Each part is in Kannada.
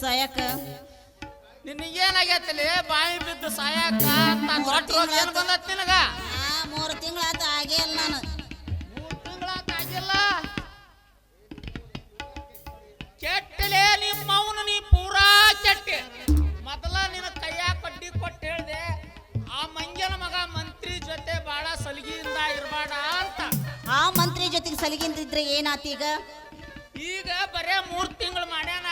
ಸಾಯಕ ನಿನಗೇನಾಗೈತಲಿ? ಬಾಯಿ ಬಿದ್ದು ಸಾಯಕ? ದೊಡ್ಡ ರೋಗ ಏನ್ ಬಂದತ್ ನಿನಗ? ಮೂರು ತಿಂಗಳಾತ ಅವನು ನೀ ಪೂರಾ ಚಟ್ಟೆ. ಮೊದಲ ನಿನ್ನ ಕೈಯಾಗ ಕಡ್ಡಿ ಕೊಟ್ಟು ಹೇಳ್ದೆ ಆ ಮಂಜನ ಮಗ ಮಂತ್ರಿ ಜೊತೆ ಬಾಳ ಸಲಿಗೆಯಿಂದ ಇರಬೇಡ ಅಂತ. ಆ ಮಂತ್ರಿ ಜೊತೆಗೆ ಸಲಿಗಿಂದಿದ್ರೆ ಏನಾತೀಗ ಈಗ? ಈಗ ಬರೇ ಮೂರ್ ತಿಂಗಳು ಮಾಡ್ಯಾನ.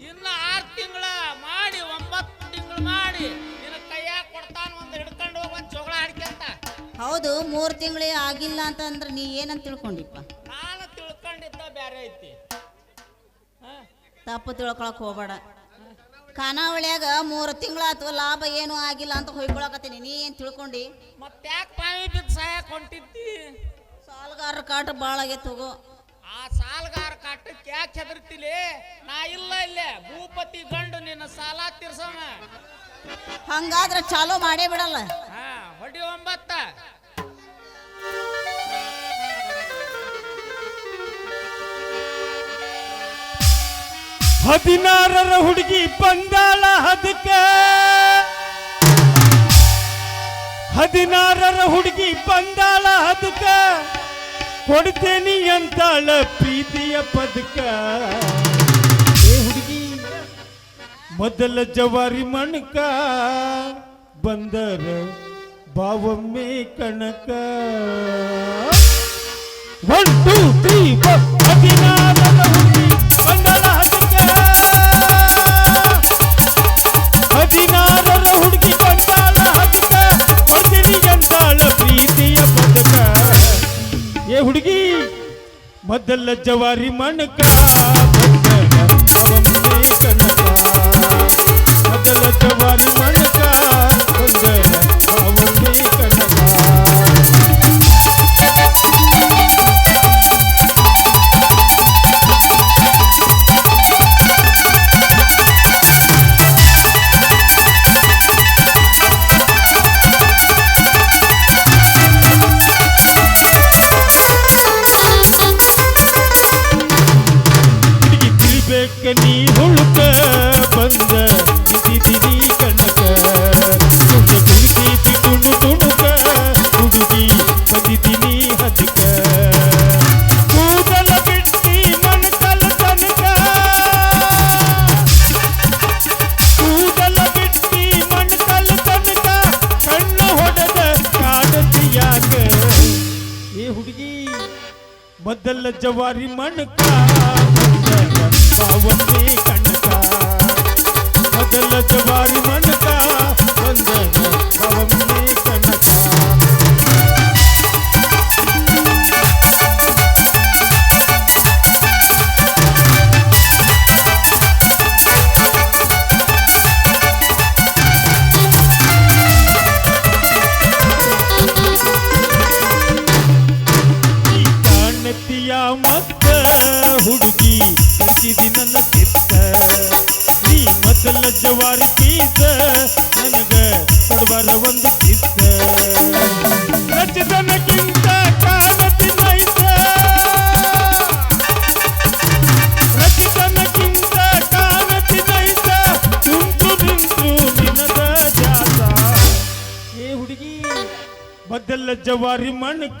ಇನ್ನು ಆರ್ ತಿಂಗಳ ಮಾಡಿ ಒಂಬತ್ತು ತಿಂಗಳು ಮಾಡಿ ನಿನ್ನ ಕೈಯಾಗ ಕೊಡ್ತಾನ ಒಂದು ಹಿಡ್ಕೊಂಡು ಹೋಗಿ ಒಂದು ಜಗಳ ಆಡ್ಕೊಂತ ಹೌದು ಮೂರು ತಿಂಗಳೇ ಆಗಿಲ್ಲ ಅಂತ ಅಂದ್ರೆ ನೀ ಏನಂತ ತಿಳ್ಕೊಂಡಿಪ್ಪ? ನಾನು ತಿಳ್ಕೊಂಡಿದ್ದ ಬ್ಯಾರೆ ಐತಿ. ತಪ್ಪು ತಿಳ್ಕೊಳಕ್ ಹೋಗ್ಬೇಡ. ಖಾನಾವಳಿಯಾಗ ಮೂರು ತಿಂಗಳಾತು ಲಾಭ ಏನೂ ಆಗಿಲ್ಲ ಅಂತ ಹೊಯ್ಕೊಳಕತ್ತೀನಿ. ನೀ ಏನು ತಿಳ್ಕೊಂಡಿ? ಬಾವಿ ಬಿದ್ದು ಸಹಾಯಕ್ ಹೊಂಟಿದ್ದಿ ಸಾಲಗಾರರ ಕಾಟ ಭಾಳ ಆಗೈತೆ ಹೋಗೋ ಆ ಸಾಲಗಾರ ಕಾಟಕ್ಕೆ ಯಾಕೆ ಹೆದರ್ತಿಲಿ? ನಾ ಇಲ್ಲ ಇಲ್ಲೇ. ಭೂಪತಿ ಗಂಡು ನಿನ್ನ ಸಾಲ ತೀರ್ಸೋಣ ಹಂಗಾದ್ರೆ ಚಾಲೂ ಮಾಡೇ ಬಿಡಲ್ಲ. ಹಾ ಹೊಡಿ ಒಂಬತ್ತ. ಹದಿನಾರರ ಹುಡುಗಿ ಬಂದಾಳ ಹದಕ ಹದಿನಾರರ ಹುಡುಗಿ ಬಂದಾಳ ಹದಕ ಕೊಡ್ತೇನಿ ಅಂತಾಳ ಪ್ರೀತಿಯ ಪದಕ. ಏ ಹುಡುಗಿ, ಮೊದಲ ಜವಾರಿ ಮಣಕ, ಬಂದರ ಬಾವಮ್ಮೆ ಕಣಕ. ಒನ್ ಟೂ ತ್ರೀ ಫೋರ್ ಮೊದಲ ಜವಾರಿ ಮಣಕ ಬಂದಳ ಅವಮ್ಮೆ ಕಣಕ ಮೊದಲ ಜವಾರಿ ಮಣಕ ಬಂದಳ ಮೊದಲ ಜವಾರಿ ಮಣಕ ಪಾವನ್ನೇ ಕಣಕ ಮೊದಲ ಜವಾರಿ ಮಣಕ ಬಂದನ ಪಾವನ್ನೇ ಕಣಕ ಈ ಜವಾರಿ ಪೀಸ ನನಗ ಕೊಡಬಾರ ಒಂದು ಕಿತ್ತ ರಚಿತನಕ್ಕಿಂತ ಕಾಮತಿ ನೈಸ ರಚಿತನಕ್ಕಿಂತ ಕಾಮತಿ ನೈಸ ಕುಂತು ನಿಂತು ನಿನದ ಜಾತ. ಏ ಹುಡುಗಿ. ಮೊದಲ ಜವಾರಿ ಮಣಕ.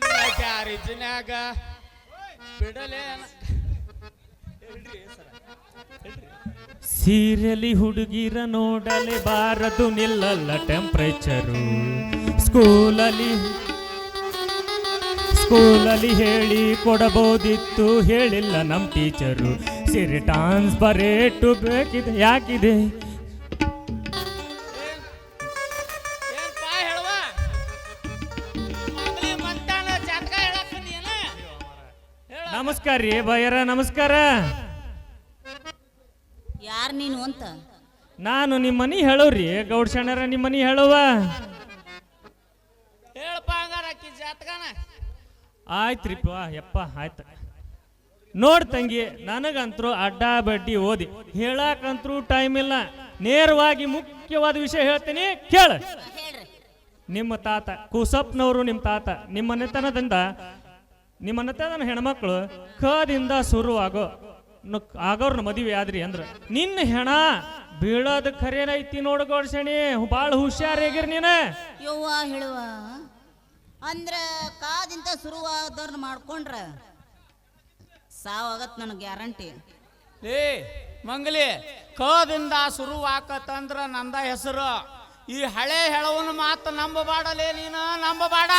ಗ್ಯಾರೇಜಿನ್ಯಾಗ ಬಿಡಲೇ ಹುಡುಗಿರ ನೋಡಲೆ ಬಾರದು ನಿಲ್ಲಲ್ಲ ಟೆಂಪ್ರೇಚರು ಸ್ಕೂಲಲ್ಲಿ ಸ್ಕೂಲಲ್ಲಿ ಹೇಳಿ ಕೊಡಬಹುದಿತ್ತು ಹೇಳಿಲ್ಲ ನಮ್ಮ ಟೀಚರು ಸೀರೆ ಟ್ರಾನ್ಸ್ಪರೇಟು ಬೇಕಿದೆ, ಯಾಕಿದೆ? ನಮಸ್ಕಾರ ರೀ ಬಯ್ಯರ ನಮಸ್ಕಾರ. ಯಾರು ನೀನು ಅಂತ? ನಾನು ನಿಮ್ಮ ಮನಿ ಹೇಳೋರಿ ಗೌಡ್ಸಣ್ಣರ ನಿಮ್ಮ ಮನಿ ಹೇಳುವ. ಹೇಳಪ್ಪ ಹಂಗಾರ ಜಾತಕನ? ಆಯ್ತ್ರಿಪ್ಪ ಯಪ್ಪ ಆಯ್ತ. ನೋಡ್ ತಂಗಿ ನನಗಂತರೂ ಅಡ್ಡ ಬಡ್ಡಿ ಓದಿ. ಹೇಳಕ್ಕಂತರೂ ಟೈಮ್ ಇಲ್ಲ. ನೇರವಾಗಿ ಮುಖ್ಯವಾದ ವಿಷಯ ಹೇಳ್ತೀನಿ ಕೇಳ. ನಿಮ್ಮ ತಾತ ಕುಸಪ್ನವರು ನಿಮ್ಮ ತಾತ ನಿಮ್ಮ ಮನೆತನದಿಂದ ನಿಮ್ಮ ನನ್ನ ಹೆಣ್ಮಕ್ಳು ಕದಿಂದ ಶುರುವಾಗೋ ಆಗೋರ್ನ ಮದುವೆ ಆದ್ರಿ ಅಂದ್ರ ನಿನ್ನ ಹೆಣ ಬೀಳೋದು ಖರೇನೈತಿ ನೋಡ್ಕೊಡ್ಸಣಿ ಭಾಳ ಹುಷಾರಾಗಿರ್ ನೀನ. ಯವ್ವ ಹೇಳುವ ಅಂದ್ರ ಕಾದಿಂದ ಶುರುವಾದವ್ರನ್ನ ಮಾಡ್ಕೊಂಡ್ರ ಸಾವಾಗತ್ ನನಗೆ ಗ್ಯಾರಂಟಿ. ಏ ಮಂಗಲಿ ಕದಿಂದ ಶುರು ಆಕತ್ತಂದ್ರ ನಂದ ಹೆಸರು. ಈ ಹಳೆ ಹೇಳವನ ಮಾತು ನಂಬಬಾಡಲೇ ನೀನು ನಂಬಬಾಡ.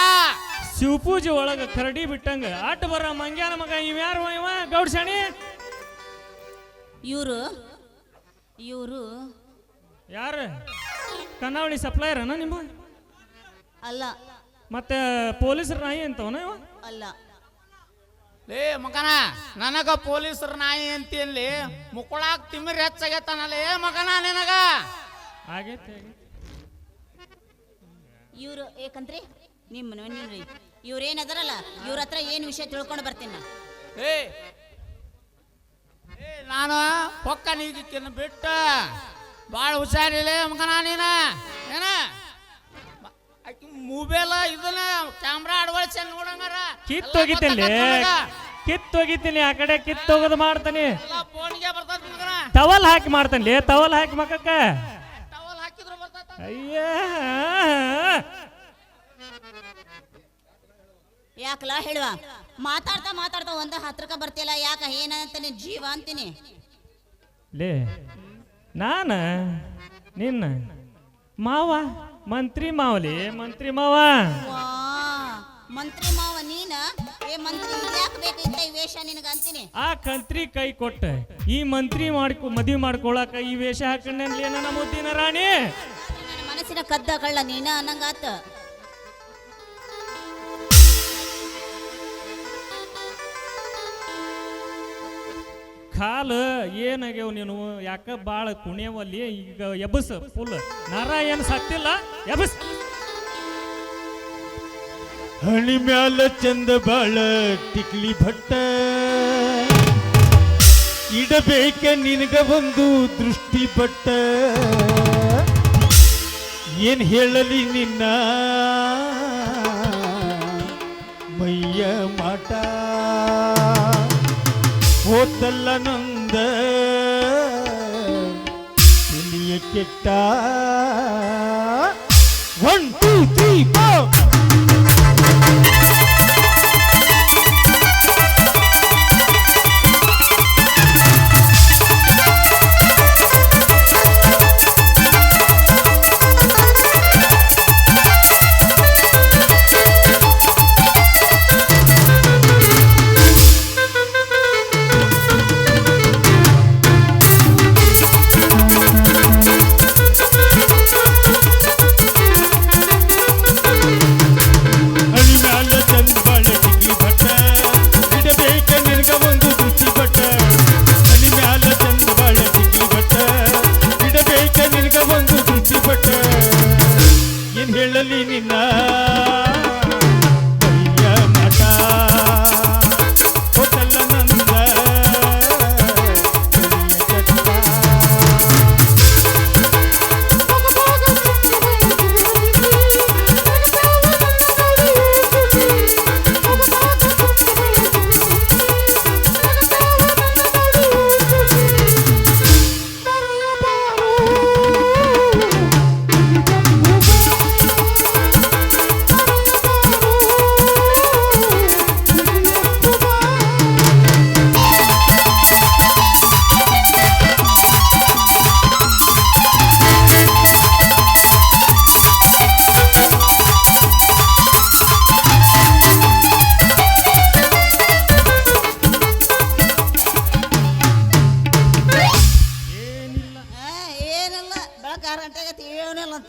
ಶಿವಪೂಜೆ ಒಳಗ ಕರಡಿ ಬಿಟ್ಟಂಗ. ಆಟ ಬರ ಮಂಗ್ಯಾನ ಮಗ ಇವ್ಯಾರು ಇವ? ಗೌಡ್ಸಣಿ? ಇವರು ಇವರು. ಯಾರು? ಕನ್ನಾವಳಿ ಸಪ್ಲೈಯರನ ನಿಮ್ಮ? ಅಲ್ಲ. ಮತ್ತೆ ಪೊಲೀಸರ ನಾಯಿ ಅಂತವನ ಇವ? ಅಲ್ಲ. ಲೇ ಮಗನ ನನಗ ಪೊಲೀಸರ ನಾಯಿ ಅಂತೀನ್ಲಿ. ಮುಕ್ಕಳಾಗ ತಿಮ್ಮಿರಿ ಏ ಮಗನ ನಿನಗ? ಆಗೈತೆ. ಇವರು ಏಕಂತ್ರಿ ನಿಮ್ಮ ಮನೆಯವ್ರಿ ಇವ್ರೇನದಾರಲ್ಲ? ಇವ್ರ ಹತ್ರ ಏನು ವಿಷಯ ತಿಳ್ಕೊಂಡು ಬರ್ತೀನಿ ನಾ. ಏ ಏ ನಾನು ಪೊಕ್ಕ ನೀಗಿಕ್ಕಿನ ಬಿಟ್ಟ. ಭಾಳ ಹುಷಾರಿಲ್ಲ ಮಗನ ನೀನ? ಏನ? ಮ- ಆಕಿ ಮೊಬೈಲ್ ಇದನ್ನ ಕ್ಯಾಮ್ರಾ ಅಳವಡಿಸಿ ನೋಡಂಗಾರ ಕಿತ್ತೋಗಿತ್ತಲ್ಲಿ ಕಿತ್ತೋಗಿತ್ತೀನಿ ಆ ಕಡೆ ಕಿತ್ತೋಗೋದು ಮಾಡ್ತಾನೆ. ಎಲ್ಲ ಫೋನ್ಗೆ ಬರ್ತದ ಮಗನ ಟವಲ್ ಹಾಕಿ ಮಾಡ್ತಾನೆ ಟವಲ್ ಹಾಕಿ ಮಕ್ಕ ಟವಲ್ ಹಾಕಿದ್ರು ಬರ್ತದ ಅಯ್ಯ. ಯಾಕಲ್ಲ ಹೇಳುವ? ಮಾತಾಡ್ತಾ ಮಾತಾಡ್ತಾ ಒಂದ ಹತ್ರಕ ಬರ್ತಿಲ್ಲ ಯಾಕ ನಿ ಜೀವ ಅಂತೀನಿ. ಲೇ ನಾನ ನಿನ್ನ ಮಾವ ಮಂತ್ರಿ ಮಾವಲಿ ಮಂತ್ರಿ ಮಾವ. ವಾ ಮಂತ್ರಿ ಮಾವ ನೀನ? ಏ ಮಂತ್ರಿ ಯಾಕೆ ಬೇಕಿತ್ತ ಈ ವೇಷ ನಿನಗ ಅಂತೀನಿ? ಆ ಕಂತ್ರಿ ಕೈ ಕೊಟ್ಟ ಈ ಮಂತ್ರಿ ಮಾಡ್ಕೊ ಮದ್ವಿ ಮಾಡ್ಕೊಳಕ ಈ ವೇಷ ಹಾಕೊಂಡೇನ್ಲೇ ನನ್ನ ಮುದ್ದಿನ ರಾಣಿ? ನನ್ನ ಮನಸ್ಸಿನ ಕದ್ದ ಕಳ್ಳ ನೀನ ಅನ್ನಂಗಾತ. ಕಾಲು ಏನಾಗ್ಯಾವ ನೀನು? ಯಾಕ ಬಾಳ ಕುಣಿಯವಲ್ಲಿ ಈಗ ಎಬ್ಬಸ ಫುಲ್ ನರ ಏನು ಸತ್ತಿಲ್ಲ ಎಬಸ್ ಹಣಿ ಮ್ಯಾಲ ಚಂದ ಬಾಳ ಟಿಕ್ಲಿ ಭಟ್ಟ. ಇಡಬೇಕ ನಿನಗ ಒಂದು ದೃಷ್ಟಿ ಭಟ್ಟ. ಏನ್ ಹೇಳಲಿ ನಿನ್ನ? ಮೈಯ ಮಾಟ. ಹೋತಲ್ಲ ನಂದ ತಿಳಿಯ ಕೆಟ್ಟ ಒನ್ ಟೂ ತ್ರೀ ಫೋರ್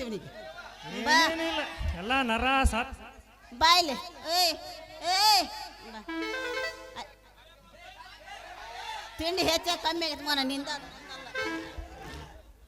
ಬಾ. ಏನೇನಿಲ್ಲ ಎಲ್ಲ ನರ ಸತ್. ಬಾಯ್ಲೆ ಏಯ್ ಏಯ್. ತಿಂಡಿ ಹೆಚ್ಚ ಕಮ್ಮಿ ಆಗೈತೆ ಮನ ನಿಂದ.